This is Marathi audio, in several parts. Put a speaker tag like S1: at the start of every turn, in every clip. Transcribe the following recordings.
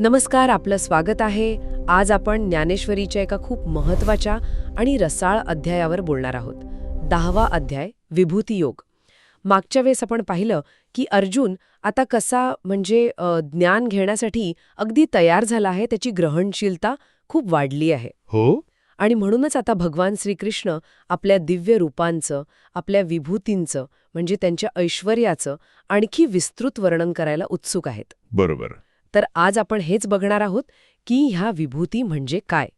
S1: नमस्कार आपलं स्वागत आहे. आज आपण ज्ञानेश्वरीच्या एका खूप महत्त्वाच्या आणि रसाळ अध्यायावर बोलणार आहोत. दहावा अध्याय विभूती योग. मागच्या वेळेस आपण पाहिलं की अर्जुन आता कसा म्हणजे ज्ञान घेण्यासाठी अगदी तयार झाला आहे त्याची ग्रहणशीलता खूप वाढली आहे.
S2: हो?
S1: आणि म्हणूनच आता भगवान श्रीकृष्ण आपल्या दिव्य रूपांचं आपल्या विभूतींचं म्हणजे त्यांच्या ऐश्वर्याचं आणखी विस्तृत वर्णन करायला उत्सुक आहेत.
S2: बरोबर.
S1: तर आज आपण हेच बघणार आहोत की ह्या विभूती म्हणजे काय?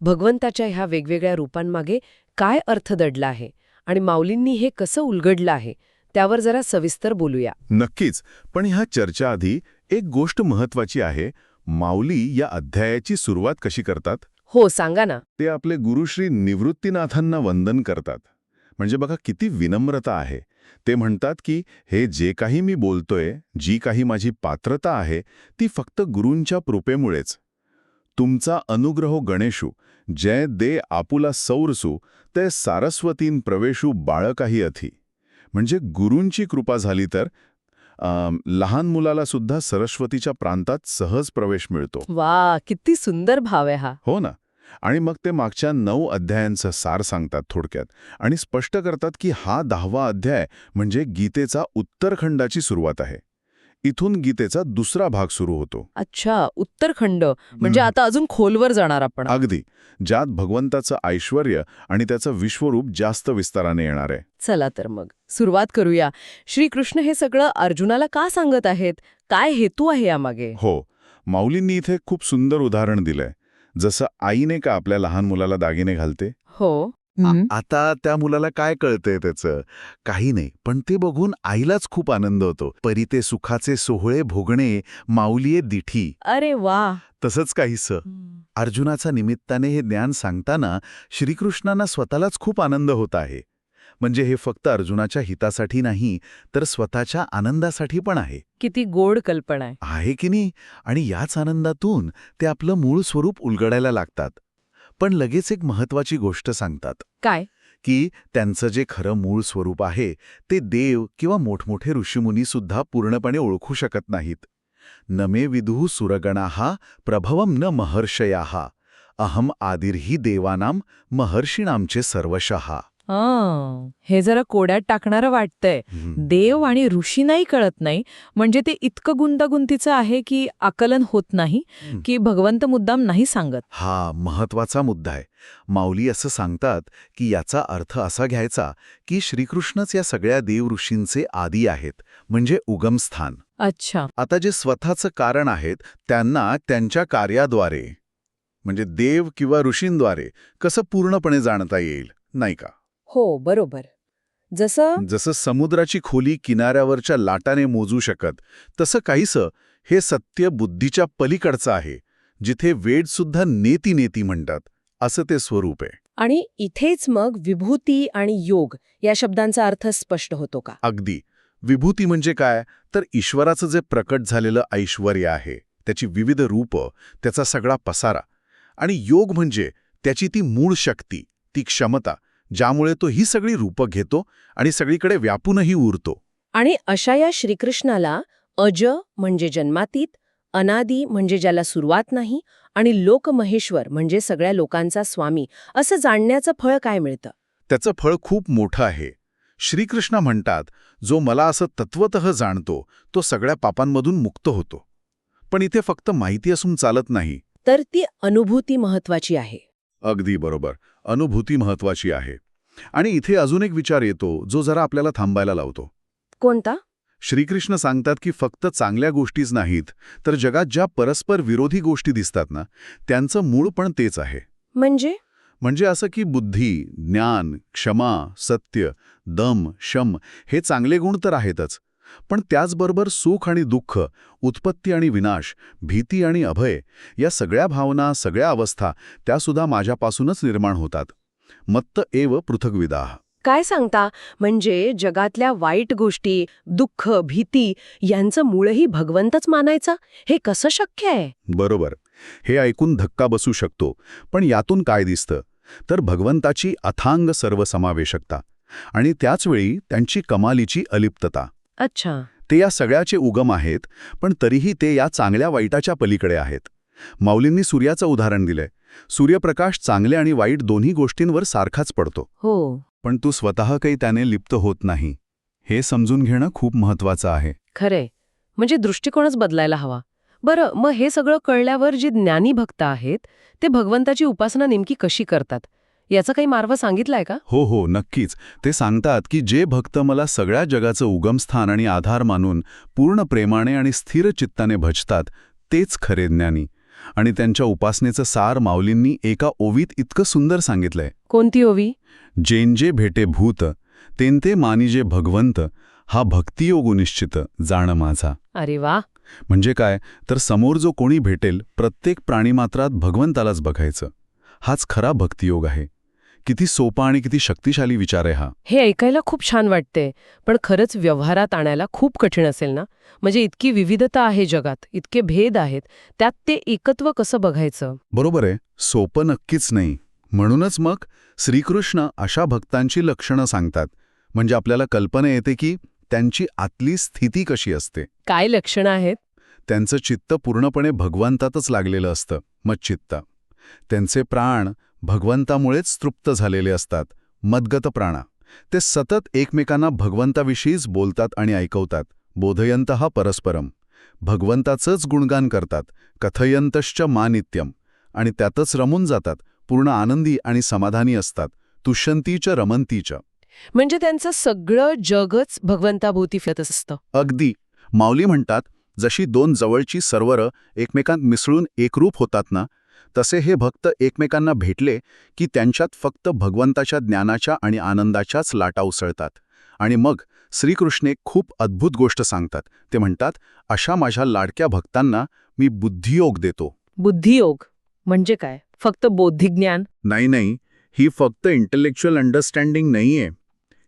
S1: भगवंताच्या ह्या वेगवेगळ्या रूपांमागे काय अर्थ दडला आहे? आणि माऊलींनी हे कसं उलगडलं आहे? त्यावर जरा सविस्तर बोलूया.
S2: नक्कीच. पण ह्या चर्चाआधी एक गोष्ट महत्वाची आहे. माऊली या अध्यायाची सुरुवात कशी करतात?
S1: हो सांगा ना.
S2: ते आपले गुरुश्री निवृत्तीनाथांना वंदन करतात. म्हणजे बघा किती विनम्रता आहे. ते म्हणतात की हे जे काही मी बोलतोय जी काही माझी पात्रता आहे ती फक्त गुरूंच्या कृपेमुळेच. तुमचा अनुग्रह गणेशू जय दे आपुला सौरसू ते सारस्वतीन प्रवेशू बाळकाही अथी. म्हणजे गुरूंची कृपा झाली तर लहान मुलाला सुद्धा सरस्वतीच्या प्रांतात सहज प्रवेश मिळतो.
S1: वा किती सुंदर भाव आहे हा.
S2: हो ना. आणि मग ते मागच्या नऊ अध्यायांचं सार सांगतात थोडक्यात आणि स्पष्ट करतात की हा दहावा अध्याय म्हणजे गीतेचा उत्तरखंडाची सुरुवात आहे. इथून गीतेचा दुसरा भाग सुरू होतो.
S1: अच्छा उत्तरखंड. म्हणजे. आता अजून खोलवर जाणार आपण.
S2: अगदी. ज्यात भगवंताचं ऐश्वर आणि त्याचं विश्वरूप जास्त विस्ताराने येणार आहे.
S1: चला तर मग सुरुवात करूया. श्रीकृष्ण हे सगळं अर्जुनाला का सांगत आहेत? काय हेतू आहे यामागे?
S2: हो माऊलींनी इथे खूप सुंदर उदाहरण दिलंय. जसं आईने का आपल्या लहान मुलाला दागिने घालते?
S1: हो.
S2: आता त्या मुलाला काय कळतंय त्याचं? काही नाही पण ते बघून आईलाच खूप आनंद होतो. परी ते सुखाचे सोहळे भोगणे माऊलीये दिठी.
S1: अरे वा!
S2: तसंच काहीसं. अर्जुनाचा निमित्ताने हे ज्ञान सांगताना श्रीकृष्णांना स्वतःलाच खूप आनंद होत आहे. म्हणजे हे फक्त अर्जुनाच्या हितासाठी नाही तर स्वतःच्या आनंदासाठी पण आहे.
S1: किती गोड कल्पना आहे.
S2: आहे की नाही? आणि याच आनंदातून ते आपलं मूळ स्वरूप उलगडायला लागतात. पण लगेच एक महत्वाची गोष्ट सांगतात.
S1: काय?
S2: की त्यांचं जे खरं मूळ स्वरूप आहे ते देव किंवा मोठमोठे ऋषीमुनी सुद्धा पूर्णपणे ओळखू शकत नाहीत. नमे विदुः सुरगणाहा प्रभवम न महर्षयाः. अहम आदिर्ही देवानाम महर्षीणामचे सर्वशः.
S3: हं, हे जरा कोड्यात टाकणारं वाटतंय. देव आणि ऋषी नाही कळत नाही. म्हणजे ते इतकं गुंतागुंतीचं आहे की आकलन होत नाही. की भगवंत मुद्दाम नाही सांगत.
S2: हा महत्त्वाचा मुद्दा आहे. माऊली असं सांगतात की याचा अर्थ असा घ्यायचा की श्रीकृष्णच या सगळ्या देव ऋषींचे आदी आहेत म्हणजे उगमस्थान
S3: अच्छा.
S2: आता जे स्वतःचं कारण आहेत त्यांना त्यांच्या कार्याद्वारे म्हणजे देव किंवा ऋषींद्वारे कसं पूर्णपणे जाणता येईल नाही का?
S1: हो बरोबर. जसं
S2: जसं समुद्राची खोली किनाऱ्यावरच्या लाटाने मोजू शकत तसं काहीसं हे सत्य बुद्धीच्या पलीकडचं आहे जिथे वेडसुद्धा नेती नेती म्हणतात असं ते स्वरूप आहे.
S1: आणि इथेच मग विभूती आणि योग या शब्दांचा अर्थ स्पष्ट होतो का?
S2: अगदी. विभूती म्हणजे काय? तर ईश्वराचं जे प्रकट झालेलं ऐश्वर आहे त्याची विविध रूपं त्याचा सगळा पसारा. आणि योग म्हणजे त्याची ती मूळ शक्ती ती क्षमता ज्यामुळे तो ही सगळी रूपं घेतो आणि सगळीकडे व्यापूनही उरतो.
S1: आणि अशा या श्रीकृष्णाला अज म्हणजे जन्मातीत अनादी म्हणजे ज्याला सुरुवात नाही आणि लोकमहेश्वर म्हणजे सगळ्या लोकांचा स्वामी असं जाणण्याचं फळ काय मिळतं?
S2: त्याचं फळ खूप मोठं आहे. श्रीकृष्ण म्हणतात जो मला असं तत्वतः जाणतो तो सगळ्या पापांमधून मुक्त होतो. पण इथे फक्त माहिती असून चालत नाही.
S1: तर ती अनुभूती महत्वाची आहे.
S2: अगदी बरोबर. अनुभूती महत्वाची आहे. आणि इथे अजून एक विचार येतो जो जरा आपल्याला थांबायला लावतो.
S1: कोणता?
S2: श्रीकृष्ण सांगतात की फक्त चांगल्या गोष्टीच नाहीत तर जगात ज्या परस्पर विरोधी गोष्टी दिसतात ना त्यांचं मूळ पण तेच आहे.
S1: म्हणजे?
S2: म्हणजे असं की बुद्धी ज्ञान क्षमा सत्य दम शम हे चांगले गुण तर आहेतच पण त्याचबरोबर सुख आणि दुःख उत्पत्ती आणि विनाश भीती आणि अभय या सगळ्या भावना सगळ्या अवस्था त्यासुद्धा माझ्यापासूनच निर्माण होतात. मत्त एव पृथग्विदाह
S1: काय सांगता? म्हणजे जगातल्या वाईट गोष्टी दुःख भीती यांचं मूळही भगवंतच मानायचा? हे कसं शक्य आहे?
S2: बरोबर. हे ऐकून धक्का बसू शकतो पण यातून काय दिसतं? तर भगवंताची अथांग सर्वसमावेशकता आणि त्याचवेळी त्यांची कमालीची अलिप्तता.
S4: अच्छा.
S2: ते या सगळ्याचे उगम आहेत पण तरीही ते या चांगल्या वाईटाच्या पलीकडे आहेत. माऊलींनी सूर्याचं उदाहरण दिलंय. सूर्यप्रकाश चांगले आणि वाईट दोन्ही गोष्टींवर सारखाच पडतो.
S4: हो.
S2: पण तू स्वतः काही त्याने लिप्त होत नाही. हे समजून घेणं खूप महत्वाचं आहे.
S4: खरे म्हणजे दृष्टिकोनच बदलायला हवा. बरं मग हे सगळं कळल्यावर जे ज्ञानी भक्त आहेत ते भगवंताची उपासना नेमकी कशी करतात? याचा काही मार्ग सांगितलाय का?
S2: हो हो नक्कीच. ते सांगतात की जे भक्त मला सगळ्या जगाचं उगमस्थान आणि आधार मानून पूर्ण प्रेमाने आणि स्थिर चित्ताने भजतात तेच खरे ज्ञानी. आणि त्यांच्या उपासनेचं सार माऊलींनी एका ओवीत इतकं सुंदर सांगितलंय.
S4: कोणती ओवी?
S2: जेंजे भेटे भूत तेंते मानिजे भगवंत हा भक्तियोग निश्चित जाण माझा.
S4: अरे वा!
S2: म्हणजे काय? तर समोर जो कोणी भेटेल प्रत्येक प्राणीमात्रात भगवंतालाच बघायचं. हाच खरा भक्तियोग आहे. किती सोपा आणि किती शक्तिशाली विचार आहे हा.
S4: हे ऐकायला खूप छान वाटते पण खरंच व्यवहारात आणायला खूप कठीण असेल ना? म्हणजे इतकी विविधता आहे जगात इतके भेद आहेत त्यात ते एकत्व कसं बघायचं?
S2: बरोबर आहे सोपं नक्कीच नाही. म्हणूनच मग श्रीकृष्ण अशा भक्तांची लक्षणं सांगतात. म्हणजे आपल्याला कल्पना येते की त्यांची आतली स्थिती कशी असते.
S4: काय लक्षणं आहेत?
S2: त्यांचं चित्त पूर्णपणे भगवंतातच लागलेलं असतं मच्चित्त त्यांचे प्राण भगवंतामुळेच तृप्त झालेले असतात. मद्गत प्राणा. ते सतत एकमेकांना भगवंताविषयीच बोलतात आणि ऐकवतात. बोधयंत हा परस्परम. भगवंताचंच गुणगान करतात. कथयंतश्च मानित्यम. आणि त्यातच रमून जातात. पूर्ण आनंदी आणि समाधानी असतात. तुष्यंतीच रमंतीच
S4: म्हणजे त्यांचं सगळं जगच भगवंताभोवती फिरत असतं.
S2: अगदी. माऊली म्हणतात जशी दोन जवळची सर्वरं एकमेकांत मिसळून एकरूप होतात ना तसे हे भक्त एकमेकांना भेटले की त्यांच्यात फक्त भगवंताच्या ज्ञानाच्या आणि आनंदाच्याच लाटा उसळतात. आणि मग श्रीकृष्ण खूप अद्भुत गोष्ट सांगतात. ते म्हणतात अशा माझ्या लाडक्या भक्तांना मी बुद्धियोग देतो.
S4: बुद्धियोग? म्हणजे काय? फक्त बौद्धिक ज्ञान?
S2: नाही नाही. ही फक्त इंटेलेक्च्युअल अंडरस्टँडिंग नाहीये.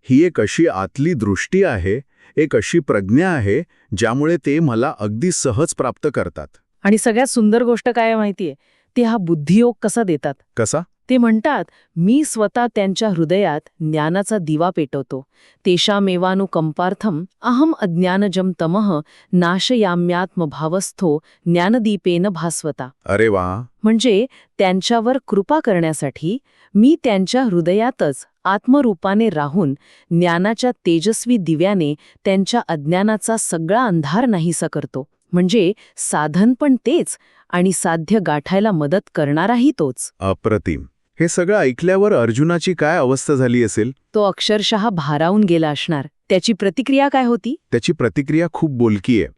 S2: ही एक अशी आतली दृष्टी आहे एक अशी प्रज्ञा आहे ज्यामुळे ते मला अगदी सहज प्राप्त करतात.
S1: आणि सगळ्यात सुंदर गोष्ट काय माहितीये? ते हा बुद्धियोग कसा देतात?
S2: कसा?
S1: ते म्हणतात मी स्वतः त्यांच्या हृदयात ज्ञानाचा दिवा पेटवतो. तेषामेवानुकंपार्थम अहम अज्ञानजम तमः नाशयाम्यात्मभावस्थो ज्ञानदीपेन भास्वता.
S2: अरे वा!
S1: म्हणजे त्यांच्यावर कृपा करण्यासाठी मी त्यांच्या हृदयातच आत्मरूपाने राहून ज्ञानाच्या तेजस्वी दिव्याने त्यांच्या अज्ञानाचा सगळा अंधार नाहीसा करतो. म्हणजे साधन पण तेच आणि साध्य गाठायला मदत करणाराही तोच.
S2: अप्रतिम. हे सगळं ऐकल्यावर अर्जुनाची काय अवस्था झाली असेल?
S1: तो अक्षरशः भारावून गेला असणार. त्याची प्रतिक्रिया काय होती?
S2: त्याची प्रतिक्रिया खूप बोलकी आहे.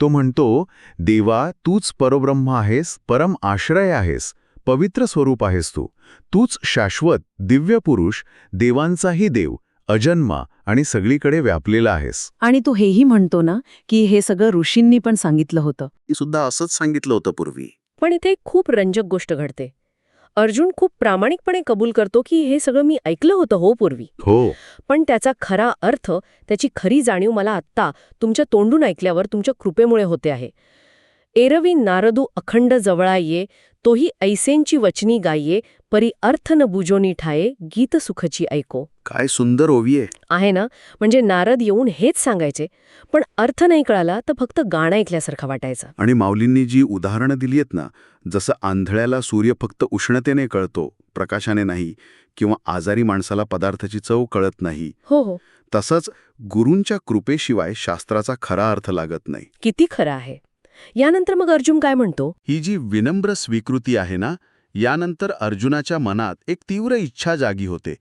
S2: तो म्हणतो देवा तूच परब्रह्म आहेस परम आश्रय आहेस पवित्र स्वरूप आहेस तू. तूच शाश्वत दिव्य पुरुष देवांचाही देव अजन्मा आणि सगळीकडे व्यापलेला आहेस.
S1: आणि तो हेही म्हणतो ना की हे सगळं ऋषींनी पण सांगितलं होतं.
S2: ती सुद्धा असंच सांगितलं होतं पूर्वी.
S4: पण इथे एक खूप रंजक गोष्ट घडते. अर्जुन खूप प्रामाणिकपणे कबूल करतो की हे सगळं मी ऐकलं होतं हो पूर्वी.
S2: हो.
S4: पण त्याचा खरा अर्थ त्याची खरी जाणीव मला आत्ता तुमच्या तोंडून ऐकल्यावर तुमच्या कृपेमुळे होते आहे. एरवी नारदू अखंड जवळा ये तोही ऐसेंची वचनी गाये परी अर्थ न बुजोनी ठाये गीत सुखची ऐको.
S2: काय सुंदर ओवी आहे.
S4: आहे ना? म्हणजे नारद येऊन हेच सांगायचे. पण अर्थ नाही कळाला तर फक्त गाणं ऐकल्यासारखं वाटायचं.
S2: आणि माऊलींनी जी उदाहरणं दिली आहेत ना जसं आंधळ्याला सूर्य फक्त उष्णतेने कळतो प्रकाशाने नाही किंवा आजारी माणसाला पदार्थाची चव कळत नाही
S4: हो हो.
S2: तसंच गुरूंच्या कृपेशिवाय शास्त्राचा खरा अर्थ लागत नाही.
S4: किती खरं आहे. यानंतर मग अर्जुन काय म्हणतो?
S2: ही जी विनम्र स्वीकृती आहे ना यानंतर अर्जुनाच्या मनात एक तीव्र इच्छा जागी होते.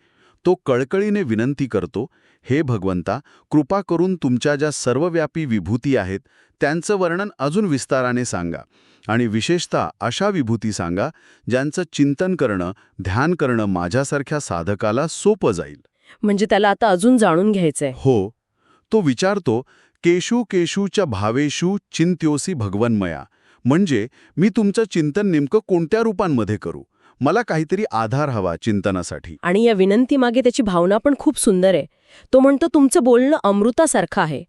S2: तो कळकळीने विनंती करतो हे भगवंता कृपा करून तुमच्या ज्या सर्वव्यापी विभूती आहेत त्यांचं वर्णन अजून विस्ताराने सांगा. आणि विशेषतः अशा विभूती सांगा ज्यांचं चिंतन करणं ध्यान करणं माझ्यासारख्या साधकाला सोपं जाईल.
S4: म्हणजे त्याला आता अजून जाणून घ्यायचंय.
S2: हो. तो विचारतो केशू केशूच्या भावेशू चिंत्योसी भगवन्मया. म्हणजे मी तुमचं चिंतन नेमकं कोणत्या रूपांमध्ये करू? मला काहीतरी आधार हवा चिंतनासाठी.
S4: आणि या विनंतीमागे त्याची भावना पण खूप सुंदर आहे. तो म्हणतो तुमचं बोलणं अमृतासारखं आहे.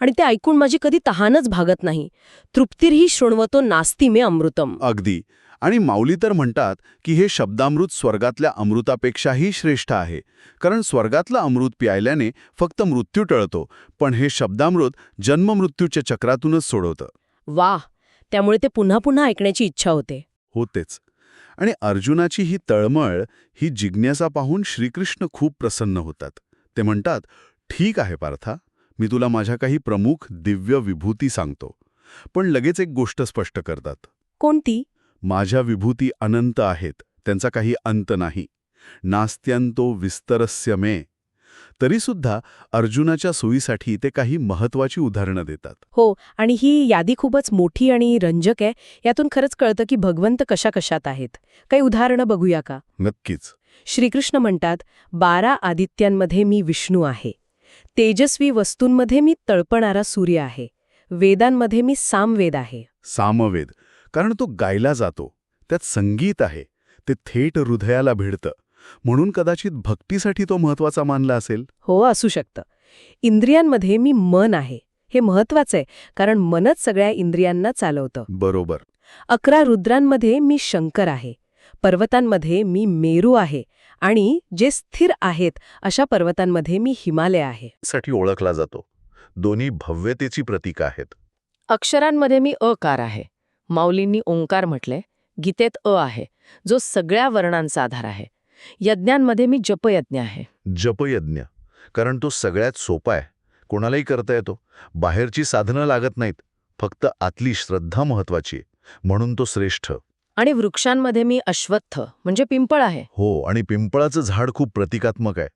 S4: आणि ते ऐकून माझी कधी तहानच भागत नाही. तृप्तिरही शृण्वतो नास्ती मे अमृतम.
S2: अगदी. आणि माऊली तर म्हणतात की हे शब्दामृत स्वर्गातल्या अमृतापेक्षाही श्रेष्ठ आहे. कारण स्वर्गातलं अमृत प्यायल्याने फक्त मृत्यू टळतो पण हे शब्दामृत जन्ममृत्यूच्या चक्रातूनच सोडवतं.
S1: वाह! त्यामुळे ते पुन्हा पुन्हा ऐकण्याची इच्छा होते.
S2: होतेच. आणि अर्जुनाची ही तळमळ ही जिज्ञासा पाहून श्रीकृष्ण खूप प्रसन्न होतात. ते म्हणतात ठीक आहे पार्था. मी तुला माझ्या काही प्रमुख दिव्य विभूती सांगतो. पण लगेच एक गोष्ट स्पष्ट करतात.
S1: कोणती?
S2: माझ्या विभूती अनंत आहेत. त्यांचा काही अंत नाही. नास्त्यंतो विस्तरस्य मे तरीसुद्धा अर्जुनाच्या सोयीसाठी ते काही महत्वाची उदाहरणं देतात.
S1: हो आणि ही यादी खूपच मोठी आणि रंजक आहे. यातून खरंच कळतं की भगवंत कशा कशात आहेत. काही उदाहरणं बघूया का?
S2: नक्कीच.
S1: श्रीकृष्ण म्हणतात बारा आदित्यांमध्ये मी विष्णू आहे. तेजस्वी वस्तूंमध्ये मी तळपणारा सूर्य आहे. वेदांमध्ये मी सामवेद आहे.
S2: सामवेद. कारण तो गायला जातो. त्यात संगीत आहे. ते थेट हृदयाला भिडतं. म्हणून कदाचित भक्तीसाठी तो महत्त्वाचा मानला असेल.
S1: हो असू शकतं. इंद्रियांमध्ये मी मन आहे. हे महत्वाचं आहे कारण मनच सगळ्या इंद्रियांना चालवतं.
S2: बरोबर.
S1: अकरा रुद्रांमध्ये मी शंकर आहे. पर्वतांमध्ये मी मेरू आहे. आणि जे स्थिर आहेत अशा पर्वतांमध्ये मी हिमालय आहे.
S2: साठी ओळखला जातो. दोन्ही भव्यतेची प्रतीक आहेत.
S1: अक्षरांमध्ये मी अकार आहे. माऊलींनी ओंकार म्हटले. गीतेत अ आहे. जो सगळ्या वर्णांचा आधार आहे. यज्ञांमध्ये मी जपयज्ञ आहे.
S2: जपयज्ञ. कारण तो सगळ्यात सोपा आहे. कोणालाही करता येतो. बाहेरची साधनं लागत नाहीत. फक्त आतली श्रद्धा महत्वाची. म्हणून तो श्रेष्ठ.
S1: आणि वृक्षांमध्ये मी अश्वत्थ म्हणजे पिंपळ आहे.
S2: हो आणि पिंपळाचं झाड खूप प्रतिकात्मक आहे.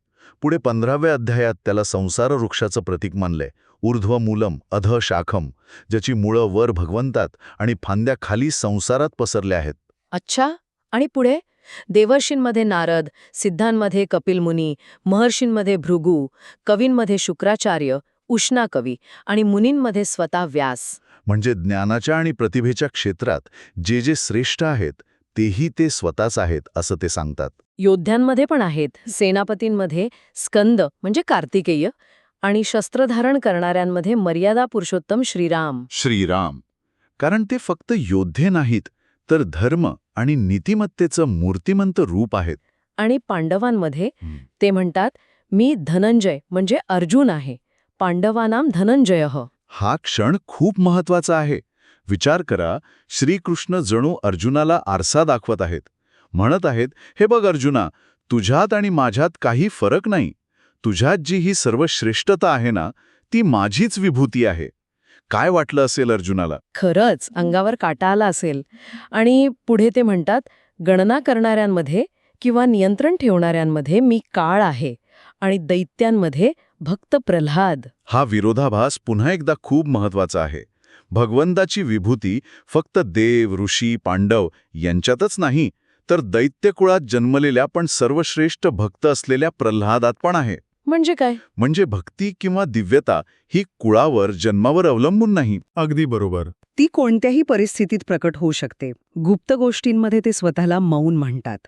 S2: पुढे पंधराव्या अध्यायात त्याला संसार वृक्षाचं प्रतीक मानलंय. ऊर्ध्वमूलम अध शाखम ज्याची मुळं वर भगवंतात आणि फांद्या खाली संसारात पसरल्या आहेत.
S1: अच्छा. आणि पुढे? देवर्षींमध्ये नारद सिद्धांमध्ये कपिल मुनी महर्षींमध्ये भृगू कवींमध्ये शुक्राचार्य उष्णा कवी आणि मुनींमध्ये स्वतः व्यास.
S2: म्हणजे ज्ञानाच्या आणि प्रतिभेच्या क्षेत्रात जे जे श्रेष्ठ आहेत तेही ते स्वतःच आहेत असं ते सांगतात.
S1: योद्ध्यांमध्ये पण आहेत. सेनापतींमध्ये स्कंद म्हणजे कार्तिकेय आणि शस्त्रधारण करणाऱ्यांमध्ये मर्यादा पुरुषोत्तम श्रीराम.
S2: श्रीराम. कारण ते फक्त योद्धे नाहीत तर धर्म आणि नीतिमत्तेचं मूर्तिमंत रूप आहेत.
S1: आणि पांडवांमध्ये. ते म्हणतात मी धनंजय म्हणजे अर्जुन आहे. पांडवानाम धनंजय.
S2: हा क्षण खूप महत्त्वाचा आहे. विचार करा श्रीकृष्ण जणू अर्जुनाला आरसा दाखवत आहेत. म्हणत आहेत हे बघ अर्जुना तुझ्यात आणि माझ्यात काही फरक नाही. तुझ्यात जी ही सर्व श्रेष्ठता आहे ना ती माझीच विभूती आहे. काय वाटलं असेल अर्जुनाला?
S1: खरंच अंगावर काटा आला असेल. आणि पुढे ते म्हणतात गणना करणाऱ्यांमध्ये किंवा नियंत्रण ठेवणाऱ्यांमध्ये मी काळ आहे आणि दैत्यांमध्ये भक्त प्रल्हाद.
S2: हा विरोधाभास पुन्हा एकदा खूप महत्त्वाचा आहे. भगवंताची विभूती फक्त देव ऋषी पांडव यांच्यातच नाही तर दैत्यकुळात जन्मलेल्या पण सर्वश्रेष्ठ भक्त असलेल्या प्रल्हादात पण आहे.
S1: म्हणजे काय?
S2: म्हणजे भक्ती किंवा दिव्यता ही कुळावर जन्मावर अवलंबून नाही. अगदी बरोबर.
S4: ती कोणत्याही परिस्थितीत प्रकट होऊ शकते. गुप्त गोष्टींमध्ये ते स्वतःला मौन म्हणतात.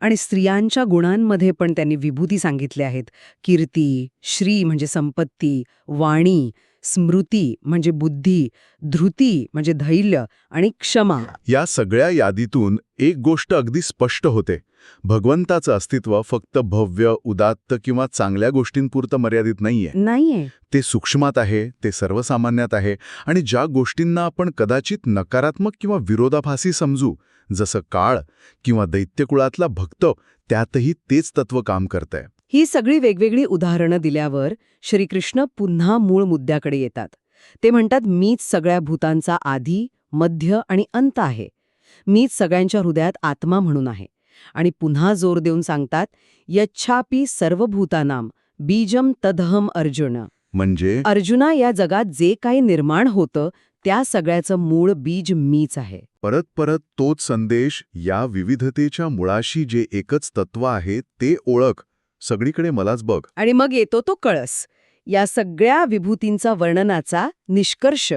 S4: आणि स्त्रियांच्या गुणांमध्ये पण त्यांनी विभूती सांगितल्या आहेत. कीर्ती श्री म्हणजे संपत्ती वाणी स्मृती म्हणजे बुद्धी धृती म्हणजे धैर्य आणि क्षमा.
S2: या सगळ्या यादीतून एक गोष्ट अगदी स्पष्ट होते. भगवंताचं अस्तित्व फक्त भव्य उदात्त किंवा चांगल्या गोष्टींपुरतं मर्यादित नाहीये.
S4: नाहीये.
S2: ते सूक्ष्मात आहे ते सर्वसामान्यात आहे आणि ज्या गोष्टींना आपण कदाचित नकारात्मक किंवा विरोधाभासी समजू जसं काळ किंवा दैत्यकुळातला भक्त त्यातही तेच तत्व काम करतंय.
S4: ही सगळी वेगवेगळी उदाहरणं दिल्यावर श्रीकृष्ण पुन्हा मूळ मुद्द्याकडे येतात. ते म्हणतात मीच सगळ्या भूतांचा आधी मध्य आणि अंत आहे. मीच सगळ्यांच्या हृदयात आत्मा म्हणून आहे. आणि पुन्हा जोर देऊन सांगतात यच्छापी सर्वभूतानाम बीजम तदहम अर्जुन.
S2: म्हणजे?
S4: अर्जुना या जगात जे काही निर्माण होतं त्या सगळ्याचं मूळ बीज मीच आहे.
S2: परत परत तोच संदेश या विविधतेच्या मुळाशी जे एकच तत्व आहे ते ओळख. सगळीकडे मलाच बघ.
S4: आणि मग येतो तो कळस. या सगळ्या विभूतींचा वर्णनाचा निष्कर्ष.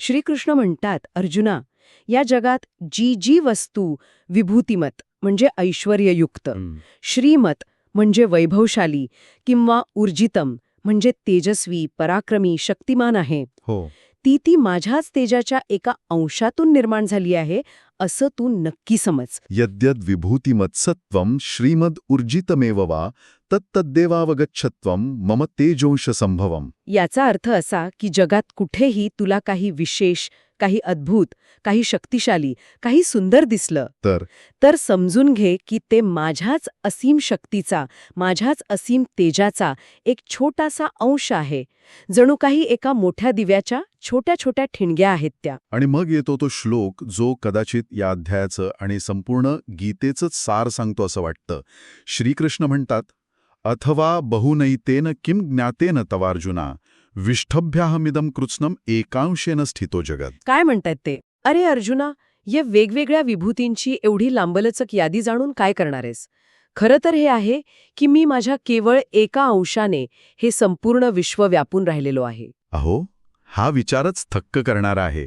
S4: श्रीकृष्ण म्हणतात अर्जुना या जगात जी जी वस्तू विभूतिमत म्हणजे ऐश्वर्ययुक्त. श्रीमत म्हणजे वैभवशाली किंवा ऊर्जितम म्हणजे तेजस्वी पराक्रमी शक्तिमान आहे.
S2: हो.
S1: ती ती माझ्याच तेजाच्या एका अंशातून निर्माण झाली आहे असं तू नक्की समज.
S5: यद्यद विभूतिमत्सत्वं श्रीमद ऊर्जितमेव वा तत्तद्देवावगच्छत्वं मम तेजोंश संभवम
S1: याचा अर्थ असा की जगात कुठेही तुला काही विशेष काही अद्भुत काही शक्तिशाली काही सुंदर दिसलं.
S5: तर?
S1: तर समजून घे की ते माझ्याच असीम शक्तीचा माझ्याच असीम तेजाचा एक छोटासा अंश आहे. जणू काही एका मोठ्या दिव्याच्या छोट्या छोट्या ठिणग्या आहेत त्या.
S5: आणि मग येतो तो श्लोक जो कदाचित या अध्यायाचं आणि संपूर्ण गीतेचंच सार सांगतो असं वाटतं. श्रीकृष्ण म्हणतात अथवा बहुनैतेन किम ज्ञातेन तवार्जुना? विष्ठभ्याहमिदम कृत्स्नम एकांशेन स्थितो जगत।
S1: काय म्हणतायत ते? अरे अर्जुना या वेगवेगळ्या विभूतींची एवढी लांबलचक यादी जाणून काय करणारेस खरं तर हे आहे की मी माझ्या केवळ एका अंशाने हे संपूर्ण विश्व व्यापून राहिलेलो आहे.
S5: अहो हा विचारच थक्क करणारा आहे.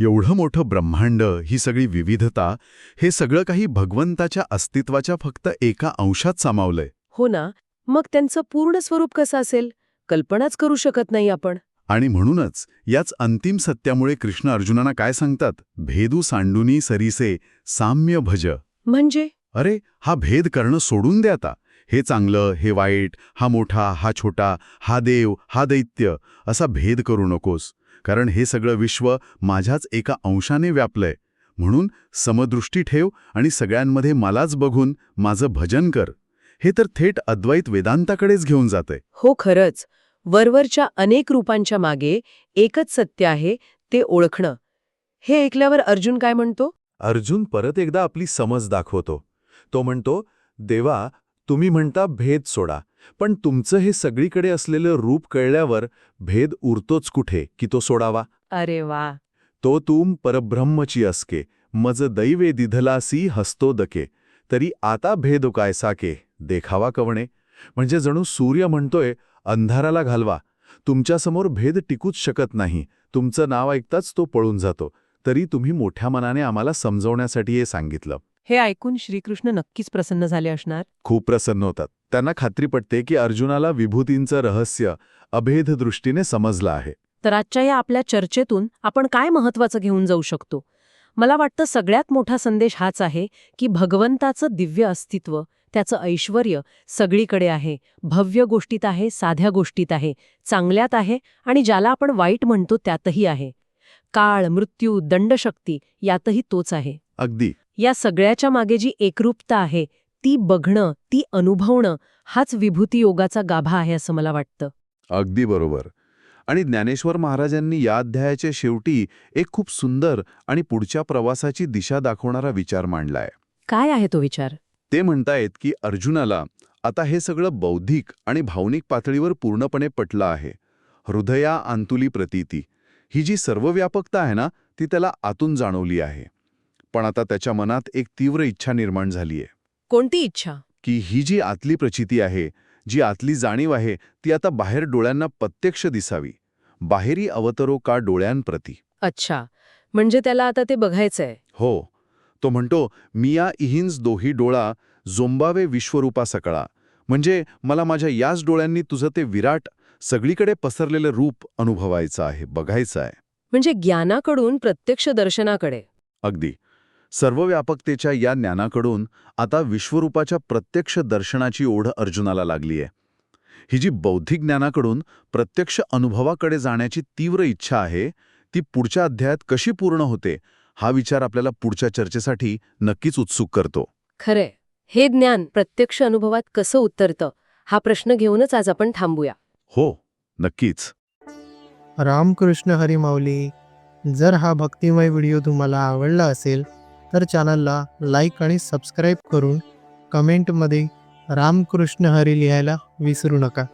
S5: एवढं मोठं ब्रह्मांड ही सगळी विविधता हे सगळं काही भगवंताच्या अस्तित्वाच्या फक्त एका अंशात सामावलंय.
S1: हो ना मग त्यांचं पूर्ण स्वरूप कसं असेल? कल्पनाच करू शकत नाही आपण.
S5: आणि म्हणूनच याच अंतिम सत्यामुळे कृष्ण अर्जुनांना काय सांगतात? भेदू सांडुनी सरीसे साम्य भज.
S1: म्हणजे?
S5: अरे हा भेद करणं सोडून द्या आता. हे चांगलं हे वाईट हा मोठा हा छोटा हा देव हा दैत्य असा भेद करू नकोस. कारण हे सगळं विश्व माझ्याच एका अंशाने व्यापलंय. म्हणून समदृष्टी ठेव आणि सगळ्यांमध्ये मलाच बघून माझं भजन कर. हे तर थेट अद्वैत वेदांताकडेच घेऊन जातंय
S1: हो खरंच. वरवरच्या अनेक रूपांच्या मागे एकच सत्य आहे ते ओळखणं. हे ऐकल्यावर अर्जुन काय म्हणतो?
S2: अर्जुन परत एकदा आपली समज दाखवतो. तो म्हणतो देवा तुम्ही म्हणता भेद सोडा पण तुमचं हे सगळीकडे असलेलं रूप कळल्यावर भेद उरतोच कुठे की तो सोडावा?
S1: अरे वा.
S2: तो तुम परब्रह्मची असके मज दैवे दिधलासी हस्तो दके तरी आता भेद काय साके देखावा कवणे. म्हणजे जणू सूर्य म्हणतोय अंधाराला घालवा. तुमच्यासमोर भेद टिकूच शकत नाही. तुमचं नाव ऐकताच तो पळून जातो. तरी तुम्ही मोठ्या मनाने आम्हाला समजवण्यासाठी हे सांगितलं.
S1: हे ऐकून श्रीकृष्ण नक्कीच प्रसन्न झाले असणार.
S2: खूप प्रसन्न होतात. त्यांना खात्री पटते की अर्जुनाला विभूतींचं रहस्य अभेद दृष्टीने समजलं आहे.
S1: तर आजच्या या आपल्या चर्चेतून आपण काय महत्वाचं घेऊन जाऊ शकतो? मला वाटतं सगळ्यात मोठा संदेश हाच आहे की भगवंताचं दिव्य अस्तित्व त्याचं ऐश्वर सगळीकडे आहे. भव्य गोष्टीत आहे साध्या गोष्टीत आहे चांगल्यात आहे आणि ज्याला आपण वाईट म्हणतो त्यातही आहे. काळ मृत्यू दंडशक्ती यातही तोच आहे.
S2: अगदी.
S1: या सगळ्याच्या मागे जी एकरूपता आहे ती बघणं ती अनुभवणं हाच विभूती योगाचा गाभा आहे असं मला वाटतं.
S2: अगदी बरोबर. आणि ज्ञानेश्वर महाराजांनी या अध्यायाच्या शेवटी एक खूप सुंदर आणि पुढच्या प्रवासाची दिशा दाखवणारा विचार मांडलाय.
S1: काय आहे तो विचार?
S2: ते म्हणतायत की अर्जुनाला आता हे सगळं बौद्धिक आणि भावनिक पातळीवर पूर्णपणे पटलं आहे. हृदया आंतुली प्रतीती. ही जी सर्वव्यापकता आहे ना ती त्याला आतून जाणवली आहे. पण आता त्याच्या मनात एक तीव्र इच्छा निर्माण झालीय.
S1: कोणती इच्छा?
S2: की ही जी आतली प्रचिती आहे जी आतली जाणीव आहे ती आता बाहेर डोळ्यांना प्रत्यक्ष दिसावी. बाहेरी अवतरो का डोळ्यांप्रती?
S1: अच्छा. म्हणजे त्याला आता ते बघायचंय.
S2: हो. तो म्हणतो मिया इहिंस दोही डोळा जोंबावे विश्वरूपा सकळा. म्हणजे मला माझ्या याच डोळ्यांनी तुझं ते विराट सगळीकडे पसरलेलं रूप अनुभवायचं आहे बघायचं आहे.
S1: म्हणजे ज्ञानाकडून प्रत्यक्ष दर्शनाकडे.
S2: अगदी. सर्वव्यापकतेच्या या ज्ञानाकडून आता विश्वरूपाच्या प्रत्यक्ष दर्शनाची ओढ अर्जुनाला लागलीय. ही जी बौद्धिक ज्ञानाकडून प्रत्यक्ष अनुभवाकडे जाण्याची तीव्र इच्छा आहे ती पुढच्या अध्यायात कशी पूर्ण होते हा विचार आपल्याला पुढच्या चर्चेसाठी नक्कीच उत्सुक करतो.
S1: खरे हे ज्ञान प्रत्यक्ष अनुभवात कसं उतरतं हा प्रश्न घेऊनच आज आपण थांबूया.
S2: हो नक्कीच.
S6: रामकृष्ण हरी माऊली जर हा भक्तिमय व्हिडिओ तुम्हाला आवडला असेल तर चॅनलला लाईक आणि सबस्क्राईब करून कमेंटमध्ये रामकृष्ण हरी लिहायला विसरू नका.